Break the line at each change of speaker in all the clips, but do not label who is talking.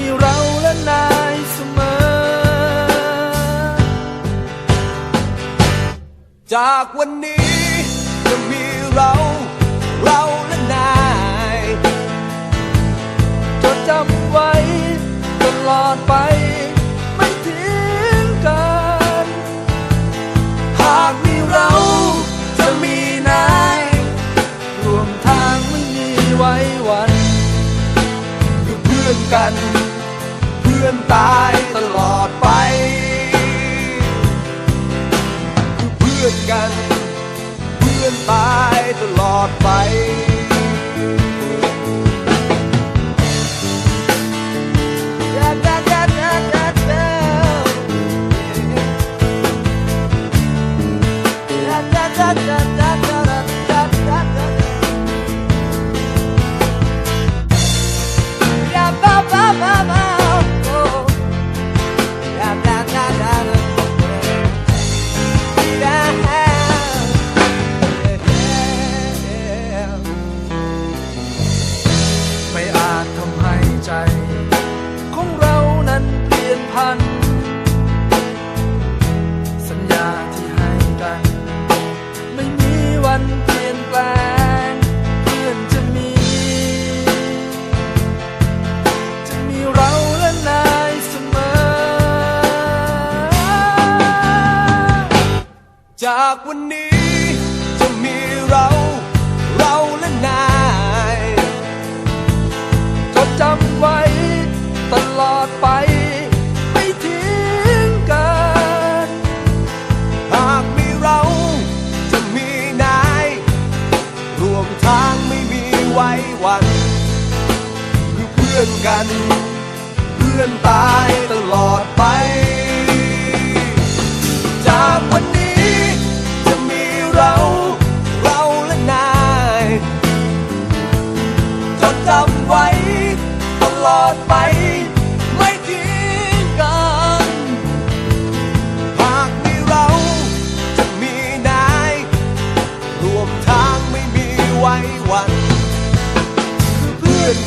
มีเราและนายเสมอ
จากวันนี้
กัน
เพื่อนตายตลอดไปา
กวันนี้จะมีเรา เรา
และนาย
จดจำไว้ตลอดไป ไม่ทิ้งกัน
หากมีเราจะมีนาย รวมทางไม่มีไว้วันคือเพื่อนกัน เพื่อนตายตลอดไป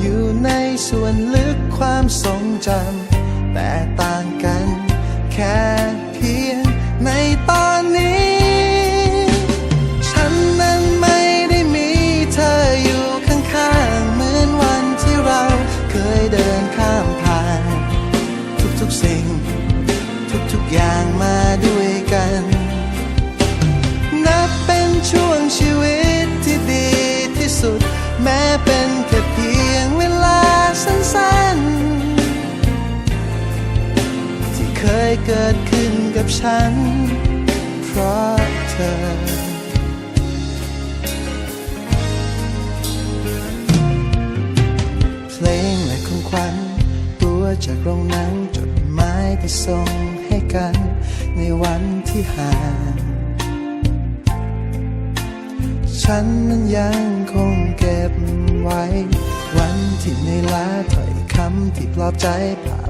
อยู่ในส่วนลึกความทรงจำแต่ต่าง กับฉัน เพราะเธอพลงและของขวัญตัวจากโรงหนังจดหมายที่ส่งให้กัน ในวันที่ห่างฉันนั้นยังคงเก็บไว้ วันที่ในลาถ้อยคำที่ปลอบใจภา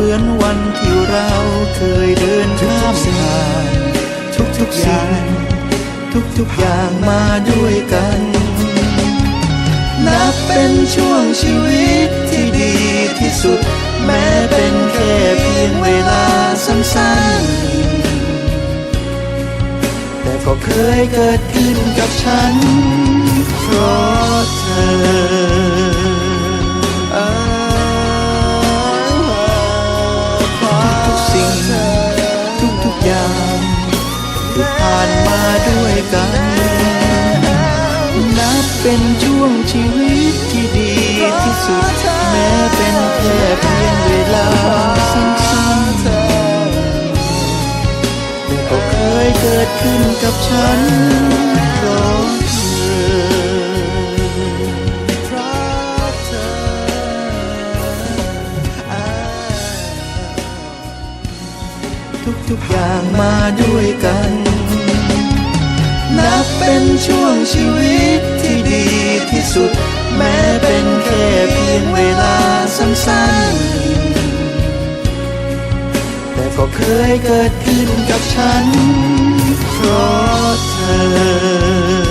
มือนวันที่เราเคยเดินข้ามผ่านทุกๆสิ่งทุกๆอย่างมาด้วยกัน นับเป็นช่วงชีวิตที่ดีที่สุด แม้เป็นแค่เพียงเวลาสั้นๆ แต่ก็เคยเกิดขึ้นกับฉันเพราะเธอ กัน นับเป็นช่วงชีวิตที่ดีที่สุด แม้เป็นแค่เพียงเวลาสั้นๆแต่ก็เคยเกิดขึ้นกับฉันเพราะเธอทุกๆอย่างมาด้วยกัน นับเป็นช่วงชีวิตที่ดีที่สุด แม้เป็นแค่เพียงเวลาสั้นๆ แต่ก็เคยเกิดขึ้นกับฉันเพราะเธอ